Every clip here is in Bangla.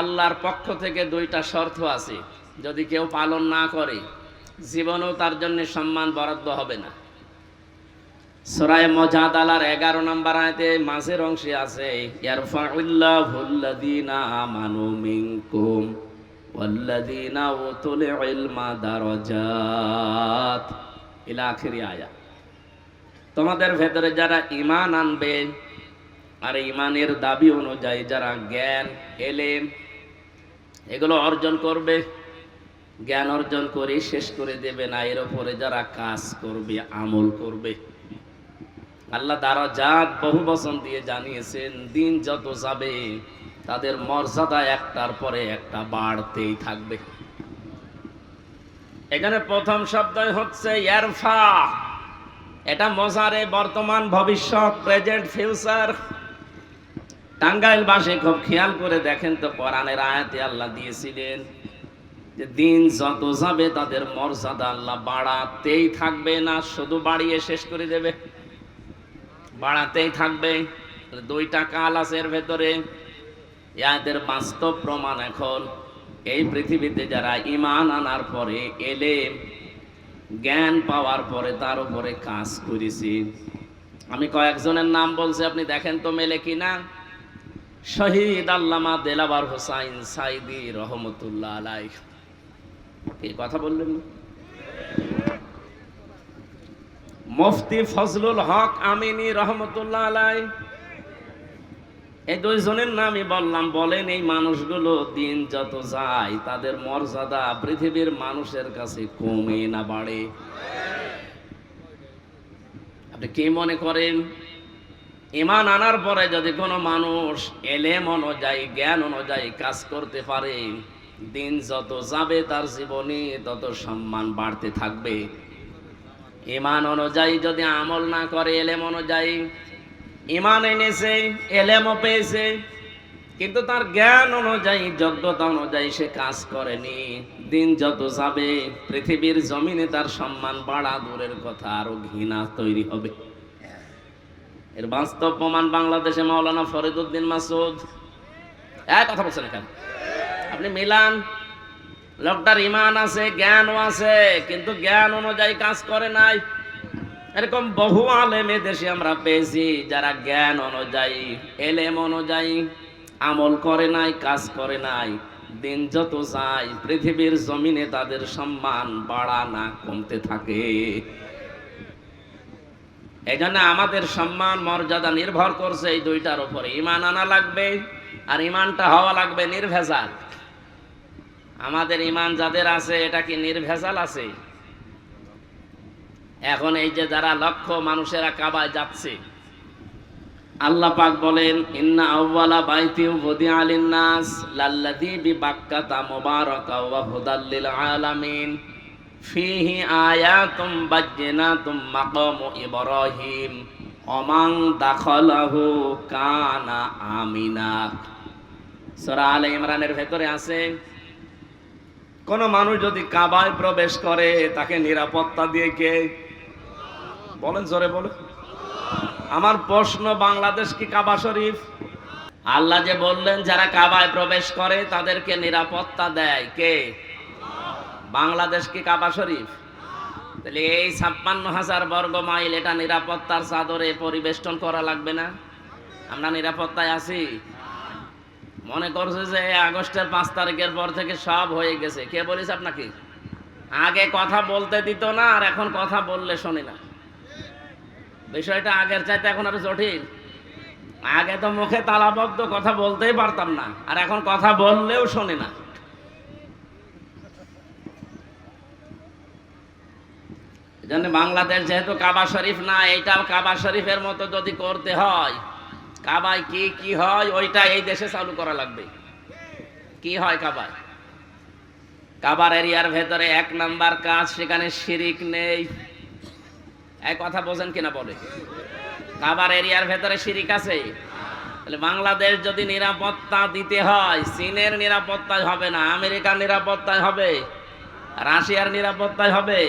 আল্লাহর পক্ষ থেকে দুইটা শর্ত আছে। যদি কেউ পালন না করে, জীবনেও তার জন্য সম্মান বরাদ্দ হবে না। সরায় মজাদ আলার এগারো নম্বর আয়তে মাঝের অংশে আছে আয়া তোমাদের ভেতরে যারা ইমান আনবে, আর ইমানের দাবি অনুযায়ী যারা জ্ঞান, এলেম এগুলো অর্জন করবে, জ্ঞান অর্জন করে শেষ করে দেবে না, এর উপরে যারা কাজ করবে, আমল করবে। আল্লাহ দ্বারা জাত বহু বচন দিয়ে জানিয়েছেন, দিন যত যাবে, তাদের মর্যাদা একটার পরে একটা বাড়তেই থাকবে। এখানে প্রথম শব্দই হচ্ছে এটা মজারে বর্তমান ভবিষ্যৎ, প্রেজেন্ট ফিউচার। টাঙ্গাইল বাসে খুব খেয়াল করে দেখেন তো, কোরআনের আয়াতে আল্লাহ দিয়েছিলেন যে দিন যত যাবে তাদের মর্যাদা আল্লাহ বাড়াতেই থাকবে না, শুধু বাড়িয়ে শেষ করে দেবে। বাড়াতেই থাকবে। দুইটা কাল আছে এর ভেতরে। ইয়াদের বাস্তব প্রমাণ এখন এই পৃথিবীতে যারা ইমান আনার পরে এলে জ্ঞান পাওয়ার পরে তার উপরে কাজ করেছি। আমি কয়েকজনের নাম বলছি, আপনি দেখেন তো মেলে কিনা। শহীদ আল্লামা দেলাবার হোসাইন সাইদি রহমতুল্লাহ আলাই কি কথা বললেন? মুফতি ফজলুল হক আমিনী রহমতুল্লাহ আলাই এই দুইজনের নামই বললাম, বলেন এই মানুষগুলো দিন যত যায়, তাদের মর্যাদা পৃথিবীর মানুষের কাছে কমে না বাড়ে। আপনি কি মনে করেন? ইমান আনার পরে যদি কোনো মানুষ এলেম অনুযায়ী, জ্ঞান অনুযায়ী কাজ করতে পারে, দিন যত যাবে তার জীবনে তত সম্মান বাড়তে থাকবে। ইমান অনুযায়ী যদি আমল না করে, এলেম অনুযায়ী ইমান এনেছে, এলেমও পেয়েছে, কিন্তু তার জ্ঞান অনুযায়ী, যোগ্যতা অনুযায়ী সে কাজ করেনি। দিন যত যাবে, পৃথিবীর জমিনে তার সম্মান বাড়া দূরের কথা, আরও ঘৃণা তৈরি হবে। এর বাস্তব প্রমাণ বাংলাদেশে মাওলানা ফরিদুদ্দিন মাসুদ এক কথা বলছেন এখানে আপনি মিলান, লোকটার ইমান আছে, জ্ঞানও আছে, কিন্তু জ্ঞান অনুযায়ী কাজ করে নাই। এরকম বহু আলেমে দেশে আমরা পেয়েছি যারা জ্ঞান অনুযায়ী, এলেম অনুযায়ী আমল করে নাই, কাজ করে নাই। দিন যত যায়, পৃথিবীর জমিনে তাদের সম্মান বাড়া না কমতে থাকে। এই জন্য আমাদের সম্মান, মর্যাদা নির্ভর করছে এই দুইটার উপরে। ইমান আনা লাগবে আর ইমানটা হওয়া লাগবে নির্ভেজাল। আমাদের ইমান যাদের আছে, এটা কি নির্ভেজাল আছে? এখন এই যে যারা লক্ষ মানুষেরা কাবায় যাচ্ছে, আল্লাহ পাক বলেন, ইন্না আউওয়ালা বাইতিউ বুদি আলিন নাস লাল্লাযী বিবাক্কাতা মুবারাকা ওয়া হুদাল লিল আলামিন। ফিহি অমাং কানা আমিনা। আলে ইমরানের ভেতরে আছে, কোন মানুষ যদি কাবায় প্রবেশ করে, তাকে নিরাপত্তা দিয়ে কে? বলেন জোরে বলে আমার প্রশ্ন, বাংলাদেশ কি কাবা শরীফ? আল্লাহ যে বললেন, যারা কাবায় প্রবেশ করে, তাদেরকে নিরাপত্তা দেয় কে? বাংলাদেশ কি কাবা শরীফ? তাহলে এই ছাপ্পান্ন হাজার বর্গ মাইল এটা নিরাপত্তার চাদরে পরিবেষ্টন করা লাগবে না? আমরা নিরাপত্তায় আছি। মনে করছে যে আগস্টের পাঁচ তারিখের পর থেকে সব হয়ে গেছে। কে বলিস আপনাকে? আগে কথা বলতে দিত না, আর এখন কথা বললে শোনে না। বিষয়টা আগের চাইতে এখন আরও জটিল। আগে তো মুখে তালাবদ্ধ কথা বলতেই পারতাম না, আর এখন কথা বললেও শোনে না। এজন্য বাংলাদেশ যেহেতু কাবা শরীফ না, এইটাও কাবা শরীফের মতো যদি করতে হয়, কাবায় কি কি হয়, ওইটা এই দেশে চালু করা লাগবে। কি হয় কাবায়? কাবার এরিয়ার ভেতরে এক নাম্বার কাজ, সেখানে শিরিক নেই। এক কথা বোঝেন কিনা বলে? কাবার এরিয়ার ভেতরে শিরিক আছে? তাহলে বাংলাদেশ যদি নিরাপত্তা দিতে হয়, চীনের নিরাপত্তায় হবে না, আমেরিকার নিরাপত্তায় হবে, রাশিয়ার নিরাপত্তায় হবে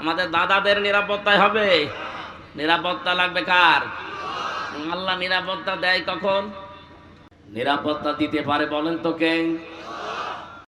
আমাদের দাদাদের নিরাপত্তায় হবে। নিরাপত্তা লাগবে কার? আল্লাহ নিরাপত্তা দেয় কখন? নিরাপত্তা দিতে পারে বলেন তো কে?